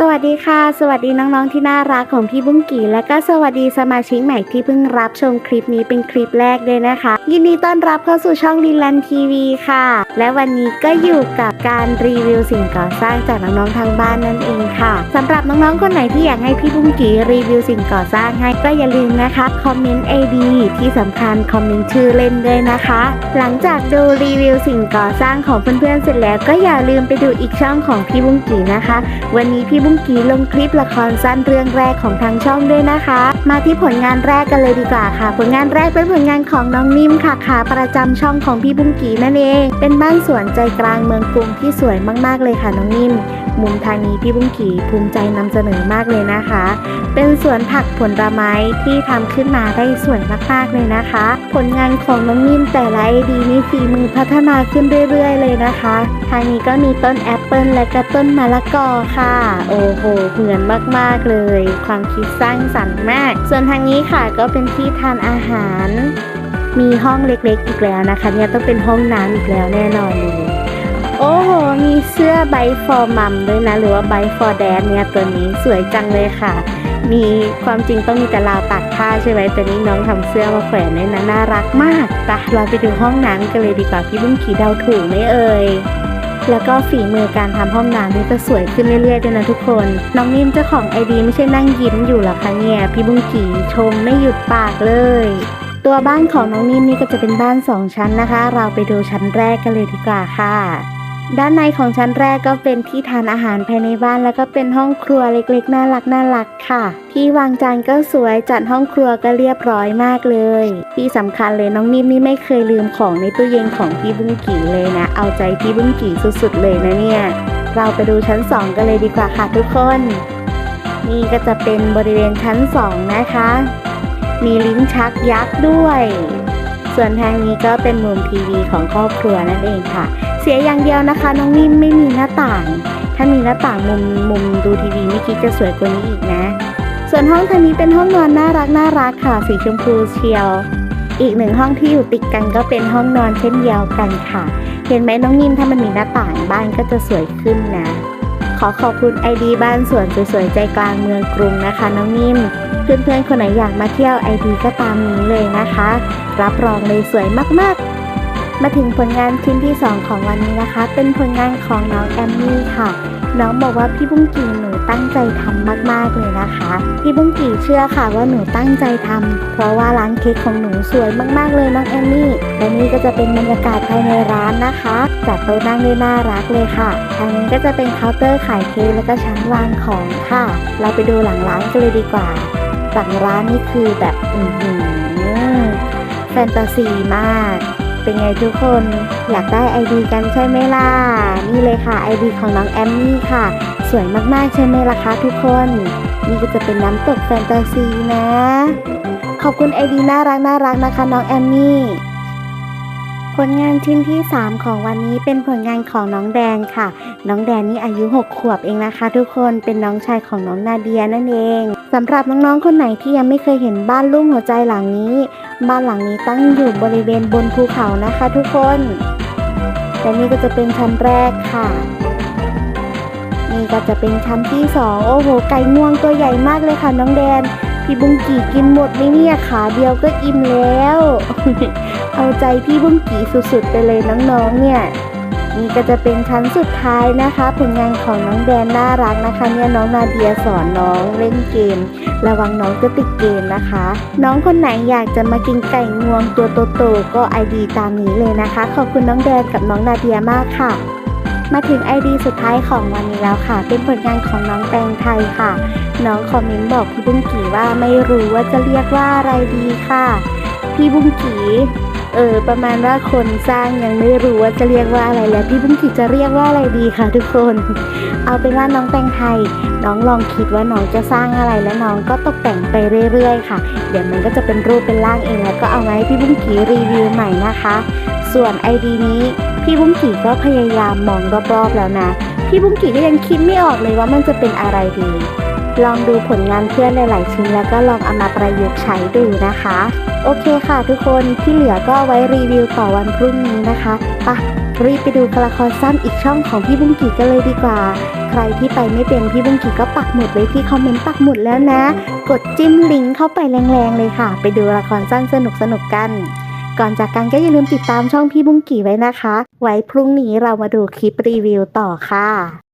สวัสดีค่ะ สวัสดีน้องๆที่น่ารักของพี่บุ้งกี่และก็สวัสดีสมาชิกใหม่ที่เพิ่งรับชมคลิปนี้เป็นคลิปแรกเลยนะคะ ยินดีต้อนรับเข้าสู่ช่องลินลันทีวีค่ะ และวันนี้ก็อยู่กับการรีวิวสิ่งก่อสร้างจากน้องๆทางบ้านนั่นเองค่ะสำหรับน้องๆคนไหนที่อยากให้พี่บุ้งกี่รีวิวสิ่งก่อสร้างให้ก็อย่าลืมนะคะคอมเมนต์ ID ที่สำคัญคอมเมนต์ชื่อเล่นด้วยนะคะ หลังจากดูรีวิวสิ่งก่อสร้างของเพื่อนๆเสร็จแล้ว ก็อย่าลืมไปดูอีกช่องของพี่บุ้งกี่นะคะ วันนี้พี่บุ้งกีลงคลิปละครสั้นเรื่องแรกของทางช่องด้วยนะคะ มาที่ผลงานแรกกันเลยดีกว่าค่ะ ผลงานแรกเป็นผลงานของน้องนิ่มค่ะขาประจำช่องของพี่บุ้งกีนั่นเอง เป็นบ้านสวนใจกลางเมืองกรุงที่สวยมากๆเลยค่ะน้องนิ่มมุมทางนี้พี่บุ้งกีภูมิใจนำเสนอมากเลยนะคะ เป็นสวนผักผลไม้ที่ทำขึ้นมาได้สวยมากๆเลยนะคะ ผลงานของน้องนิ่มแต่ละไอดีนี่ฝีมือพัฒนาขึ้นเรื่อย ๆ เลยนะคะ ทางนี้ก็มีต้นแอปเปิลและก็ต้นมะละกอค่ะโอ้โหเหมือนมากๆเลย ความคิดสร้างสรรค์มาก ส่วนทางนี้ค่ะก็เป็นที่ทานอาหาร มีห้องเล็กๆอีกแล้วนะคะ เนี่ยต้องเป็นห้องน้ำอีกแล้วแน่นอนเลยโอ้โห มีเสื้อไบฟอร์มัมด้วยนะ หรือว่าไบฟอร์แดนเนี่ยตัวนี้สวยจังเลยค่ะ มีความจริงต้องมีแต่ราวตากผ้าใช่ไหมแต่นี่น้องทำเสื้อมาแขวนเนี่ยนะน่ารักมากปะเราไปดูห้องน้ำกันเลยดีกว่าพี่บุ้งขี่เดาถูกไหมเอ่ย แล้วก็ฝีมือการทำห้องน้ำนี่ก็สวยขึ้นเรื่อยๆด้วยนะทุกคน น้องนิ่มเจ้าของไอดีไม่ใช่นั่งยิ้มอยู่หรอกคะเนี่ย พี่บุ้งกี่ชมไม่หยุดปากเลย ตัวบ้านของน้องนิ่มนี่ก็จะเป็นบ้านสองชั้นนะคะ เราไปดูชั้นแรกกันเลยดีกว่าค่ะ ด้านในของชั้นแรกก็เป็นที่ทานอาหารภายในบ้านแล้วก็เป็นห้องครัวเล็กๆ น่ารักน่ารักค่ะ ที่วางจานก็สวยจัดห้องครัวก็เรียบร้อยมากเลย ที่สำคัญเลยน้องนิ่มนี่ไม่เคยลืมของในตู้เย็นของพี่บุ้งกี่เลยนะ เอาใจพี่บุ้งกี่สุดๆเลยนะเนี่ยเราไปดูชั้น 2 กันเลยดีกว่าค่ะทุกคน นี่ก็จะเป็นบริเวณชั้น 2 นะคะ มีลิ้นชักยักษ์ด้วย ส่วนทางนี้ก็เป็นมุมทีวีของครอบครัวนั่นเองค่ะ สียอย่างเดียวนะคะ น้องนิ่มไม่มีหน้าต่าง ถ้ามีหน้าต่างมุมมุมดูทีวีไม่คิดจะสวยกว่านี้อีกนะ ส่วนห้องทางนี้เป็นห้องนอนน่ารักน่ารักค่ะ สีชมพูเชียว อีกหนึ่งห้องที่อยู่ติดกันก็เป็นห้องนอนเช่นเดียวกันค่ะ เห็นไหมน้องนิ่มถ้ามันมีหน้าต่างบ้านก็จะสวยขึ้นนะ ขอขอบคุณไอดีบ้านสวนสวยๆใจกลางเมืองกรุงนะคะ น้องนิ่มเพื่อนๆคนไหนอยากมาเที่ยวไอดีก็ตามนี้เลยนะคะ รับรองเลยสวยมากๆ มาถึงผลงานชิ้นที่ 2 ของวันนี้นะคะ เป็นผลงานของน้องแอมมี่ค่ะ น้องบอกว่าพี่บุ้งกี่หนูตั้งใจทำมากๆเลยนะคะ พี่บุ้งกี่เชื่อค่ะว่าหนูตั้งใจทำเพราะว่าร้านเค้กของหนูสวยมากๆเลยน้องแอมมี่และนี่ก็จะเป็นบรรยากาศภายในร้านนะคะจัดโต๊ะนั่งได้น่ารักเลยค่ะทางนี้ก็จะเป็นเคาน์เตอร์ขายเค้กแล้วก็ชั้นวางของค่ะ เราไปดูหลังร้านกันเลยดีกว่าหลังร้านนี่คือแบบอือหือแฟนตาซีมาก เป็นไงทุกคน อยากได้ไอดีกันใช่ไหมล่ะ นี่เลยค่ะไอดีของน้องแอมมี่ค่ะ สวยมากๆใช่ไหมล่ะคะทุกคน นี่ก็จะเป็นน้ำตกแฟนตาซีนะ ขอบคุณไอดีน่ารักน่ารักนะคะน้องแอมมี่ผลงานชิ้นที่ 3 ของวันนี้เป็นผลงานของน้องแดนค่ะ น้องแดนนี่อายุ 6 ขวบเองนะคะ ทุกคนเป็นน้องชายของน้องนาเดียนั่นเอง สำหรับน้องๆ คนไหนที่ยังไม่เคยเห็นบ้านลุ่มหัวใจหลังนี้ บ้านหลังนี้ตั้งอยู่บริเวณบนภูเขานะคะทุกคนและนี่ก็จะเป็นชั้นแรกค่ะ นี่ก็จะเป็นชั้นที่สองโอ้โห ไก่งวงตัวใหญ่มากเลยค่ะน้องแดน พี่บุ้งกี่กินหมดไหมเนี่ยขาเดียวก็อิ่มแล้ว เอาใจพี่บุ้งกี่สุดๆไปเลยน้องๆเนี่ย นี่ก็จะเป็นชั้นสุดท้ายนะคะผลงานของน้องแดนน่ารักนะคะ เนี่ยน้องนาเดียสอนน้องเล่นเกม ระวังน้องจะติดเกมนะคะ น้องคนไหนอยากจะมากินไก่งวงตัวโตๆก็ไอดีตามนี้เลยนะคะ ขอบคุณน้องแดนกับน้องนาเดียมากค่ะ มาถึง ID สุดท้ายของวันนี้แล้วค่ะ เป็นผลงานของน้องแตงไทยค่ะ น้องคอมเมนต์บอกพี่บุ้งกีว่าไม่รู้ว่าจะเรียกว่าอะไรดีค่ะ พี่บุ้งกี เออประมาณว่าคนสร้างยังไม่รู้ว่าจะเรียกว่าอะไรแล้วพี่บุ้งกี่จะเรียกว่าอะไรดีคะทุกคน เอาเป็นว่าน้องแตงไทย น้องลองคิดว่าน้องจะสร้างอะไรแล้วน้องก็ตกแต่งไปเรื่อยๆ ค่ะ เดี๋ยวมันก็จะเป็นรูปเป็นร่างเองแล้วก็เอามาให้พี่บุ้งกีรีวิวใหม่นะคะ ส่วน ID นี้พี่บุ้งกีก็พยายามมองรอบๆแล้วนะ พี่บุ้งกีก็ยังคิดไม่ออกเลยว่ามันจะเป็นอะไรดี ลองดูผลงานเพื่อนหลายๆชิ้นแล้วก็ลองเอามาประยุกต์ใช้ดูนะคะ โอเคค่ะทุกคนที่เหลือก็ไว้รีวิวต่อวันพรุ่งนี้นะคะปะรีบไปดูละครสั้นอีกช่องของพี่บุ้งกีกันเลยดีกว่า ใครที่ไปไม่เป็นพี่บุ้งกีก็ปักหมุดไว้ที่คอมเมนต์ปักหมุดแล้วนะ กดจิ้มลิงก์เข้าไปแรงๆเลยค่ะ ไปดูละครสั้นสนุกๆกัน ก่อนจากกันก็อย่าลืมติดตามช่องพี่บุ้งกีไว้นะคะ ไว้พรุ่งนี้เรามาดูคลิปรีวิวต่อค่ะ